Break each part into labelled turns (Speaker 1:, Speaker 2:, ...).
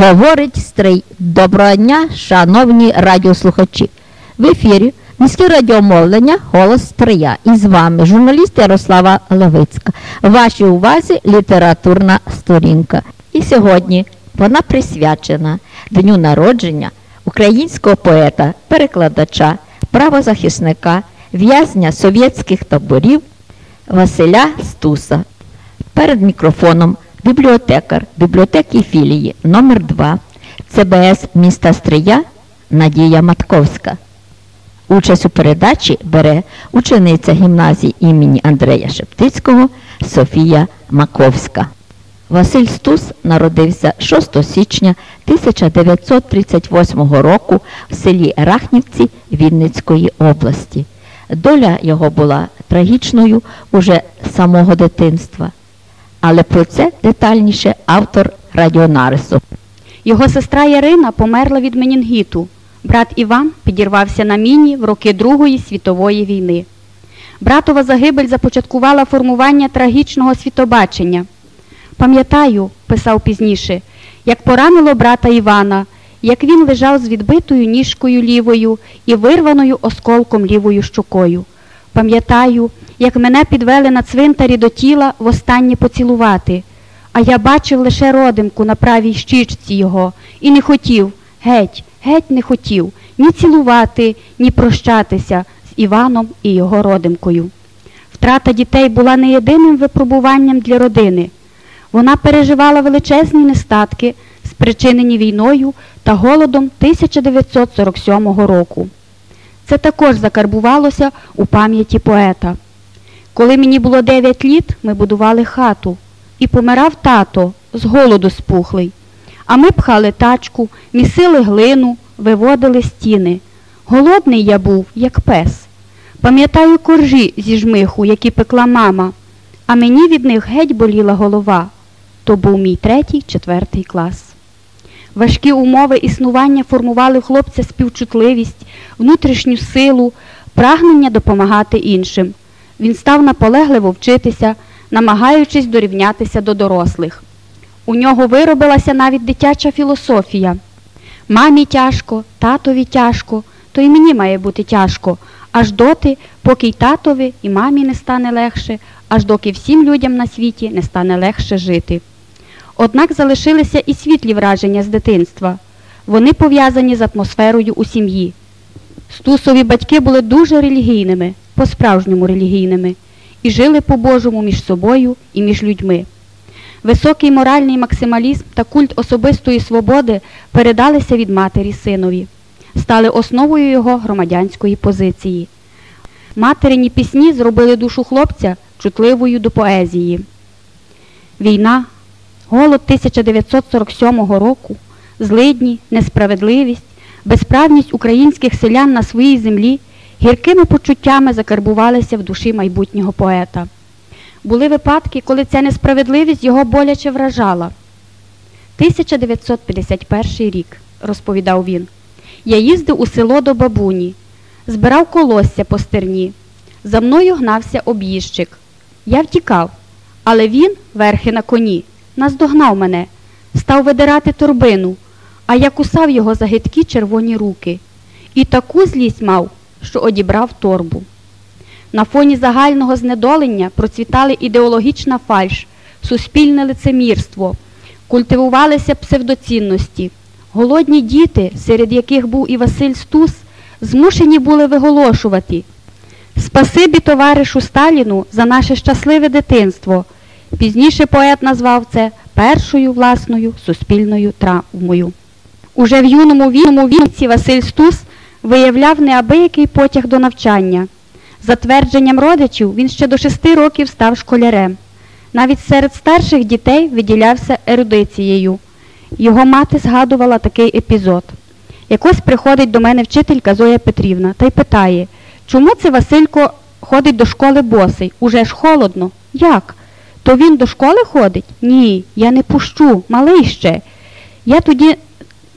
Speaker 1: Говорить стрий. Доброго дня, шановні радіослухачі. В ефірі міське радіомовлення Голос Стрия. І з вами журналіст Ярослава Левицька. Вашій увазі літературна сторінка. І сьогодні вона присвячена дню народження українського поета, перекладача, правозахисника, в'язня совєтських таборів Василя Стуса. Перед мікрофоном бібліотекар бібліотеки філії номер 2 ЦБС міста Стрия Надія Матковська. Участь у передачі бере учениця гімназії імені Андрея Шептицького Софія Маковська. Василь Стус народився 6 січня 1938 року в селі Рахнівці Вінницької області. Доля його була трагічною уже самого дитинства. Але про це детальніше автор радіонарису.
Speaker 2: Його сестра Ярина померла від менінгіту. Брат Іван підірвався на міні в роки Другої світової війни. Братова загибель започаткувала формування трагічного світобачення. Пам'ятаю, писав пізніше, як поранило брата Івана, як він лежав з відбитою ніжкою лівою і вирваною осколком лівою щокою. Пам'ятаю, як мене підвели на цвинтарі до тіла востаннє поцілувати, а я бачив лише родимку на правій щічці його і не хотів, геть, геть не хотів ні цілувати, ні прощатися з Іваном і його родимкою. Втрата дітей була не єдиним випробуванням для родини. Вона переживала величезні нестатки, спричинені війною та голодом 1947 року. Це також закарбувалося у пам'яті поета. Коли мені було 9 літ, ми будували хату, і помирав тато з голоду спухлий. А ми пхали тачку, місили глину, виводили стіни. Голодний я був, як пес. Пам'ятаю коржі зі жмиху, які пекла мама, а мені від них геть боліла голова. То був мій третій, четвертий клас. Важкі умови існування формували в хлопця співчутливість, внутрішню силу, прагнення допомагати іншим. Він став наполегливо вчитися, намагаючись дорівнятися до дорослих. У нього виробилася навіть дитяча філософія. Мамі тяжко, татові тяжко, то і мені має бути тяжко, аж доти, поки й татові, і мамі не стане легше, аж доки всім людям на світі не стане легше жити. Однак залишилися і світлі враження з дитинства. Вони пов'язані з атмосферою у сім'ї. Стусові батьки були дуже релігійними, по-справжньому релігійними, і жили по-божому між собою і між людьми. Високий моральний максималізм та культ особистої свободи передалися від матері синові, стали основою його громадянської позиції. Материні пісні зробили душу хлопця чутливою до поезії. Війна, голод 1947 року, злидні, несправедливість, безправність українських селян на своїй землі гіркими почуттями закарбувалися в душі майбутнього поета. Були випадки, коли ця несправедливість його боляче вражала. 1951 рік, розповідав він, я їздив у село до бабуні, збирав колосся по стерні. За мною гнався об'їжджик. Я втікав, але він, верхи на коні, наздогнав мене, став видирати торбину, а я кусав його за гидкі червоні руки. І таку злість мав, що одібрав торбу. На фоні загального знедолення процвітали ідеологічна фальш, суспільне лицемірство, культивувалися псевдоцінності. Голодні діти, серед яких був і Василь Стус, змушені були виголошувати Спасибі товаришу Сталіну за наше щасливе дитинство. Пізніше поет назвав це першою власною суспільною травмою. Уже в юному віці Василь Стус виявляв неабиякий потяг до навчання. За твердженням родичів, він ще до шести років став школярем. Навіть серед старших дітей виділявся ерудицією. Його мати згадувала такий епізод. Якось приходить до мене вчителька Зоя Петрівна та й питає, чому це Василько ходить до школи босий? Уже ж холодно. Як? То він до школи ходить? Ні, я не пущу, малий ще. Я тоді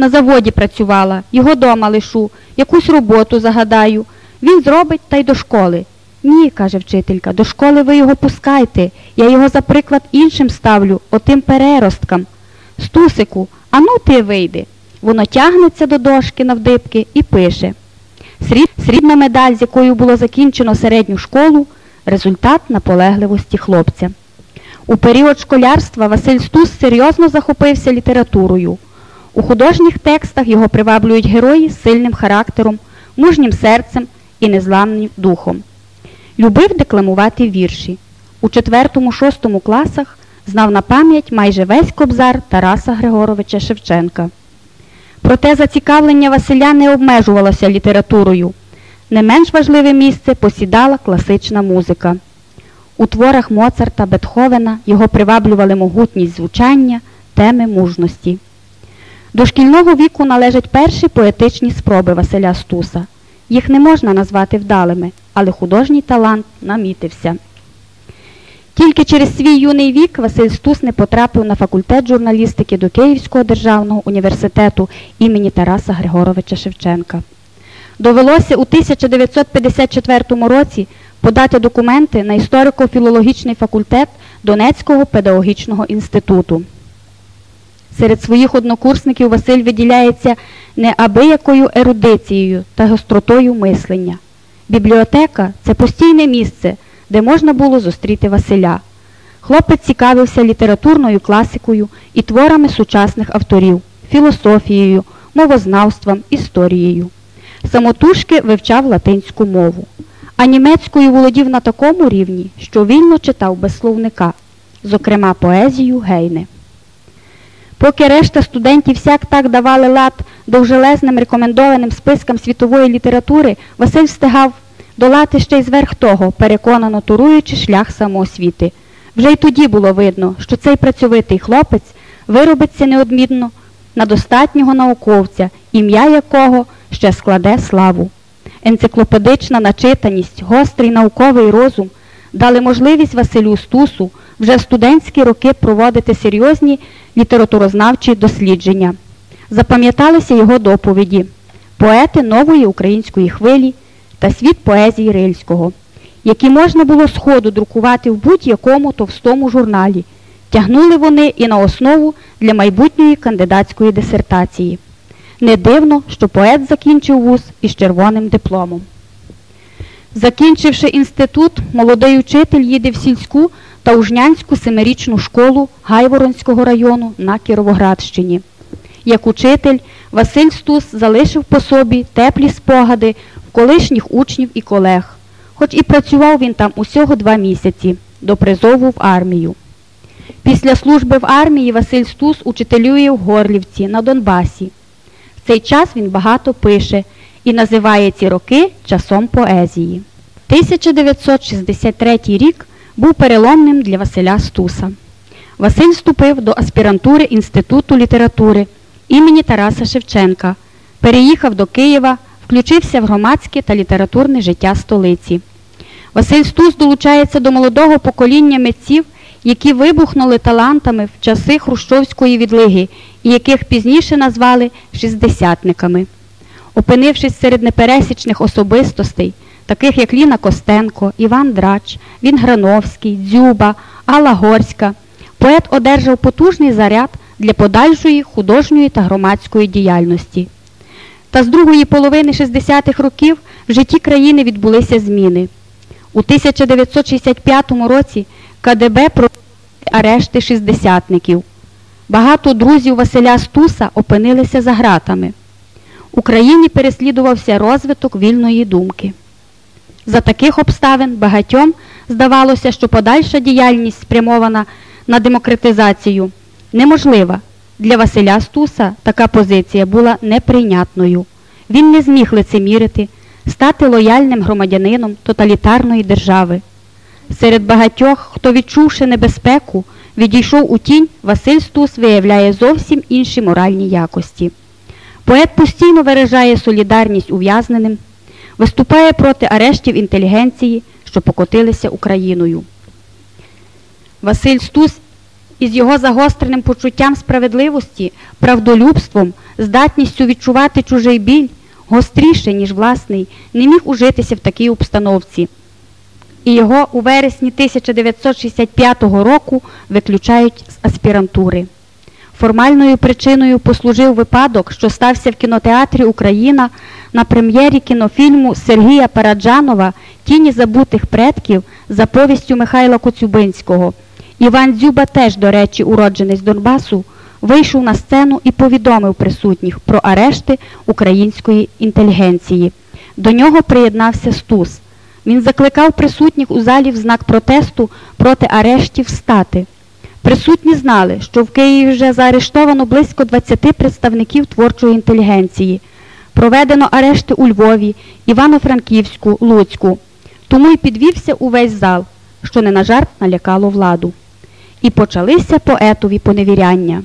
Speaker 2: на заводі працювала, його дома лишу, якусь роботу загадаю. Він зробить та й до школи. Ні, каже вчителька, до школи ви його пускайте. Я його за приклад іншим ставлю, отим переросткам. Стусику, Ану ти вийди. Воно тягнеться до дошки навдибки і пише. Срібна медаль, з якою було закінчено середню школу, результат наполегливості хлопця. У період школярства Василь Стус серйозно захопився літературою. У художніх текстах його приваблюють герої з сильним характером, мужнім серцем і незламним духом. Любив декламувати вірші. У 4-6 класах знав на пам'ять майже весь кобзар Тараса Григоровича Шевченка. Проте зацікавлення Василя не обмежувалося літературою. Не менш важливе місце посідала класична музика. У творах Моцарта, Бетховена його приваблювали могутність звучання, теми мужності. До шкільного віку належать перші поетичні спроби Василя Стуса. Їх не можна назвати вдалими, але художній талант намітився. Тільки через свій юний вік Василь Стус не потрапив на факультет журналістики до Київського державного університету імені Тараса Григоровича Шевченка. Довелося у 1954 році подати документи на історико-філологічний факультет Донецького педагогічного інституту. Серед своїх однокурсників Василь виділяється неабиякою ерудицією та гостротою мислення. Бібліотека це постійне місце, де можна було зустріти Василя. Хлопець цікавився літературною класикою і творами сучасних авторів, філософією, мовознавством, історією. Самотужки вивчав латинську мову, а німецькою володів на такому рівні, що вільно читав без словника, зокрема поезію Гейне. Поки решта студентів всяк так давали лад довжелезним рекомендованим спискам світової літератури, Василь встигав долати ще й зверх того, переконано туруючи шлях самоосвіти. Вже й тоді було видно, що цей працьовитий хлопець виробиться неодмінно на достатнього науковця, ім'я якого ще складе славу. Енциклопедична начитаність, гострий науковий розум дали можливість Василю Стусу вже в студентські роки проводити серйозні літературознавчі дослідження. Запам'яталися його доповіді, поети нової української хвилі та світ поезії Рильського, які можна було сходу друкувати в будь-якому товстому журналі. Тягнули вони і на основу для майбутньої кандидатської дисертації. Не дивно, що поет закінчив вуз із червоним дипломом. Закінчивши інститут, молодий учитель їде в сільську та Ужнянську семирічну школу Гайворонського району на Кіровоградщині. Як учитель, Василь Стус залишив по собі теплі спогади в колишніх учнів і колег, хоч і працював він там усього два місяці до призову в армію. Після служби в армії Василь Стус учителює в Горлівці на Донбасі. В цей час він багато пише і називає ці роки часом поезії. 1963 рік був переломним для Василя Стуса. Василь вступив до аспірантури Інституту літератури імені Тараса Шевченка, переїхав до Києва, включився в громадське та літературне життя столиці. Василь Стус долучається до молодого покоління митців, які вибухнули талантами в часи Хрущовської відлиги і яких пізніше назвали шістдесятниками. Опинившись серед непересічних особистостей, таких як Ліна Костенко, Іван Драч, Вінграновський, Дзюба, Алла Горська, поет одержав потужний заряд для подальшої художньої та громадської діяльності. Та з другої половини 60-х років в житті країни відбулися зміни. У 1965 році КДБ провели арешти шістдесятників. Багато друзів Василя Стуса опинилися за ґратами. Україні переслідувався розвиток вільної думки. За таких обставин багатьом здавалося, що подальша діяльність спрямована на демократизацію неможлива. Для Василя Стуса така позиція була неприйнятною. Він не зміг лицемірити, стати лояльним громадянином тоталітарної держави. Серед багатьох, хто, відчувши небезпеку, відійшов у тінь, Василь Стус виявляє зовсім інші моральні якості. Поет постійно виражає солідарність ув'язненим, виступає проти арештів інтелігенції, що покотилися Україною. Василь Стус із його загостреним почуттям справедливості, правдолюбством, здатністю відчувати чужий біль, гостріше, ніж власний, не міг ужитися в такій обстановці. І його у вересні 1965 року виключають з аспірантури. Формальною причиною послужив випадок, що стався в кінотеатрі Україна на прем'єрі кінофільму Сергія Параджанова Тіні забутих предків за повістю Михайла Коцюбинського. Іван Дзюба, теж, до речі, уродженець Донбасу, вийшов на сцену і повідомив присутніх про арешти української інтелігенції. До нього приєднався Стус. Він закликав присутніх у залі в знак протесту проти арештів встати. Присутні знали, що в Києві вже заарештовано близько 20 представників творчої інтелігенції. Проведено арешти у Львові, Івано-Франківську, Луцьку. Тому й підвівся увесь зал, що не на жарт налякало владу. І почалися поетові поневіряння.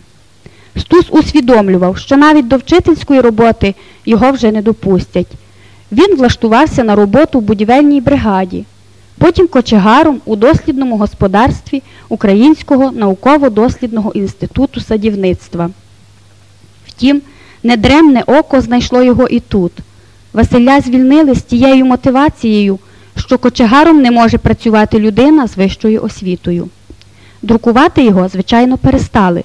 Speaker 2: Стус усвідомлював, що навіть до вчительської роботи його вже не допустять. Він влаштувався на роботу в будівельній бригаді, потім кочегаром у дослідному господарстві Українського науково-дослідного інституту садівництва. Втім, недремне око знайшло його і тут. Василя звільнили з тією мотивацією, що кочегаром не може працювати людина з вищою освітою. Друкувати його, звичайно, перестали.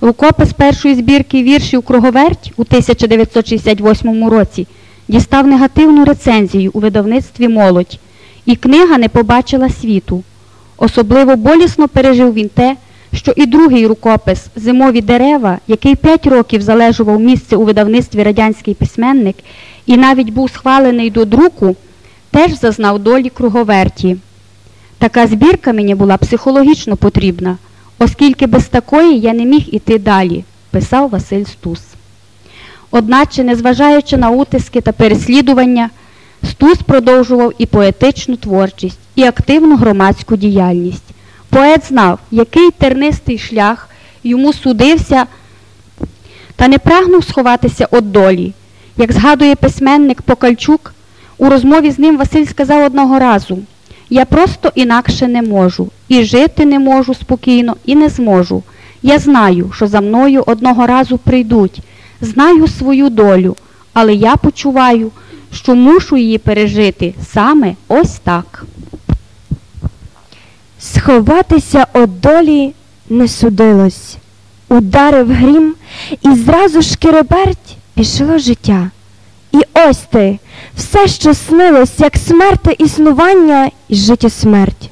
Speaker 2: Рукопис першої збірки віршів Круговерть у 1968 році дістав негативну рецензію у видавництві Молодь, і книга не побачила світу. Особливо болісно пережив він те, що і другий рукопис Зимові дерева, який п'ять років залежував місце у видавництві радянський письменник і навіть був схвалений до друку, теж зазнав долі круговерті. Така збірка мені була психологічно потрібна, оскільки без такої я не міг іти далі, писав Василь Стус. Одначе, незважаючи на утиски та переслідування, Стус продовжував і поетичну творчість, і активну громадську діяльність. Поет знав, який тернистий шлях йому судився, та не прагнув сховатися від долі. Як згадує письменник Покальчук, у розмові з ним Василь сказав одного разу: Я просто інакше не можу, і жити не можу спокійно, і не зможу. Я знаю, що за мною одного разу прийдуть, знаю свою долю, але я почуваю, що мушу її пережити саме ось так.
Speaker 3: Сховатися од долі не судилось. Ударив грім, і зразу ж киреберть пішло життя. І ось ти, все, що снилось, як смерти існування і життя смерть.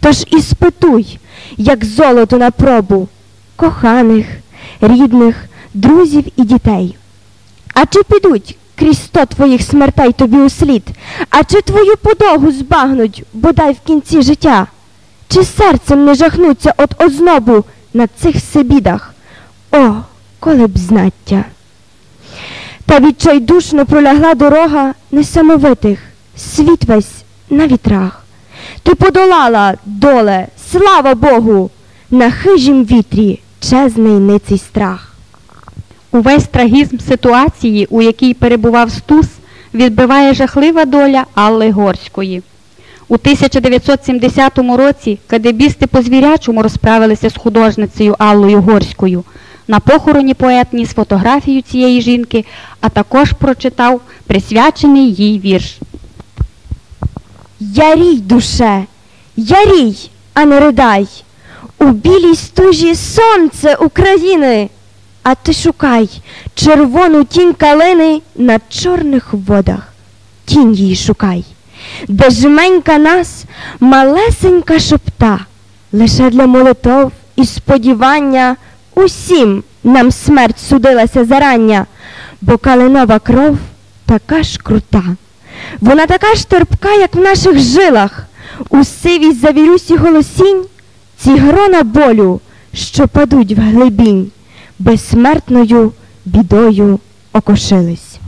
Speaker 3: Тож і спитуй, як золото на пробу, коханих, рідних, друзів і дітей. А чи підуть крізь сто твоїх смертей тобі у слід, а чи твою подогу збагнуть, бодай в кінці життя? Чи серцем не жахнуться от ознобу на цих себідах? О, коли б знаття. Та відчайдушно пролягла дорога несамовитих, світ весь на вітрах. Ти подолала, доле, слава Богу, на хижім вітрі чезний ниций страх.
Speaker 2: Увесь трагізм ситуації, у якій перебував Стус, відбиває жахлива доля Алли Горської. У 1970 році кадебісти по звірячому розправилися з художницею Аллою Горською. На похороні поет ніс фотографію цієї жінки, а також прочитав присвячений їй вірш.
Speaker 3: Ярій, душе, ярій, а не riдай, у білій стужі сонце України, а ти шукай червону тінь калини на чорних водах. Тінь її шукай, де жменька нас малесенька шепта, лише для молитов і сподівання усім нам смерть судилася зарання, бо калинова кров така ж крута. Вона така ж терпка, як в наших жилах, у сивій завірюсі голосінь, ці грона болю, що падуть в глибінь, безсмертною бідою окошились.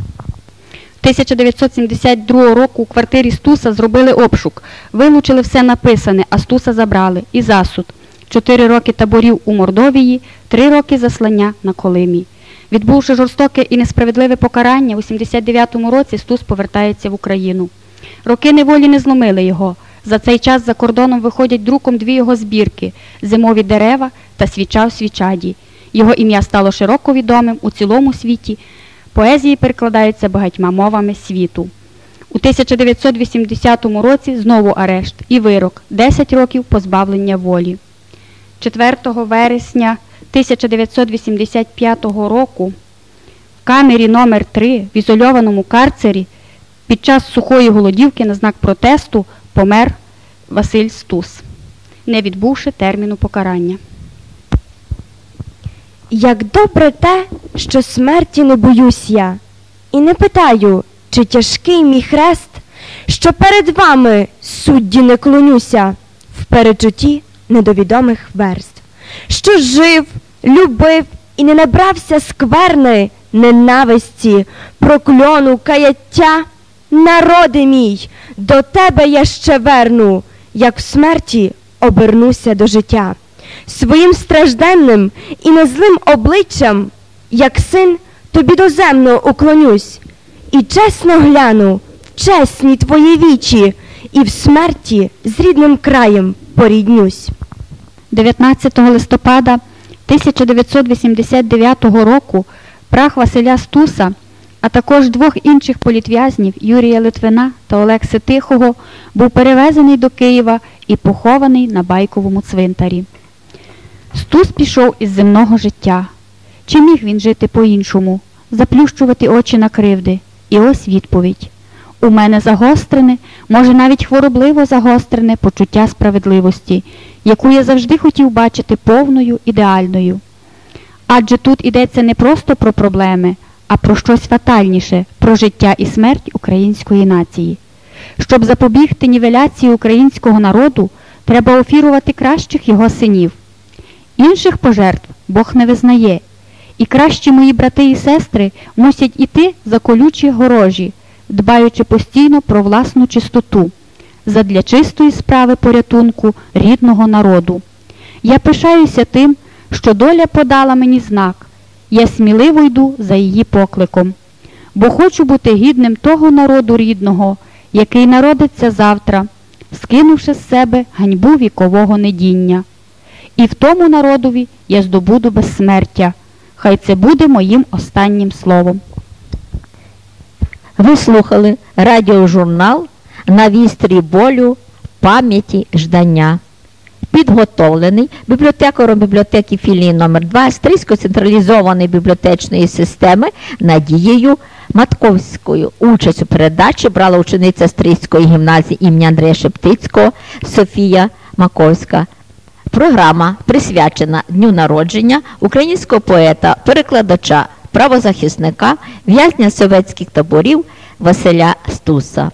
Speaker 2: 1972 року у квартирі Стуса зробили обшук, вилучили все написане, а Стуса забрали і засуд. Чотири роки таборів у Мордовії, три роки заслання на Колимі. Відбувши жорстоке і несправедливе покарання, у 79-му році Стус повертається в Україну. Роки неволі не зломили його. За цей час за кордоном виходять друком дві його збірки Зимові дерева та Свіча в свічаді. Його ім'я стало широко відомим у цілому світі. Поезії перекладаються багатьма мовами світу. У 1980 році знову арешт і вирок 10 років позбавлення волі. 4 вересня 1985 року в камері номер 3 в ізольованому карцері під час сухої голодівки на знак протесту помер Василь Стус, не відбувши терміну покарання.
Speaker 3: Як добре те, що смерті не боюсь я, і не питаю, чи тяжкий мій хрест, що перед вами судді не клонюся в перечутті недовідомих верств, що жив, любив і не набрався скверни, ненависті, прокльону, каяття. Народи мій, до тебе я ще верну, як в смерті обернуся до життя. Своїм стражденним і незлим обличчям, як син, тобі доземно уклонюсь, і чесно гляну в чесні твої вічі, і в смерті з рідним краєм поріднюсь.
Speaker 2: 19 листопада 1989 року прах Василя Стуса, а також двох інших політв'язнів Юрія Литвина та Олекси Тихого, був перевезений до Києва і похований на байковому цвинтарі. Стус пішов із земного життя. Чи міг він жити по-іншому, заплющувати очі на кривди? І ось відповідь. У мене загострене, може навіть хворобливо загострене почуття справедливості, яку я завжди хотів бачити повною, ідеальною. Адже тут йдеться не просто про проблеми, а про щось фатальніше, про життя і смерть української нації. Щоб запобігти нівеляції українського народу, треба офірувати кращих його синів. Інших пожертв Бог не визнає, і кращі мої брати і сестри мусять іти за колючі горожі, дбаючи постійно про власну чистоту, задля чистої справи порятунку рідного народу. Я пишаюся тим, що доля подала мені знак. Я сміливо йду за її покликом, бо хочу бути гідним того народу рідного, який народиться завтра, скинувши з себе ганьбу вікового недіння. І в тому народові я здобуду безсмертя. Хай це буде моїм останнім словом.
Speaker 1: Ви слухали радіожурнал на вістрі болю пам'яті ждання. Підготовлений бібліотекаром бібліотеки філії номер 2 Стрийської централізованої бібліотечної системи Надією Матковською. Участь у передачі брала учениця Стрийської гімназії імені Андрія Шептицького Софія Маковська. Програма присвячена дню народження українського поета, перекладача, правозахисника, в'язня совєтських таборів Василя Стуса.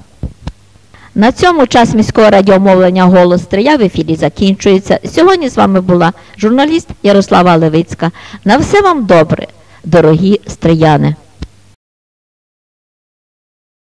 Speaker 1: На цьому час міського радіомовлення Голос Стрия в ефірі закінчується. Сьогодні з вами була журналіст Ярослава Левицька. На все вам добре, дорогі стрияни!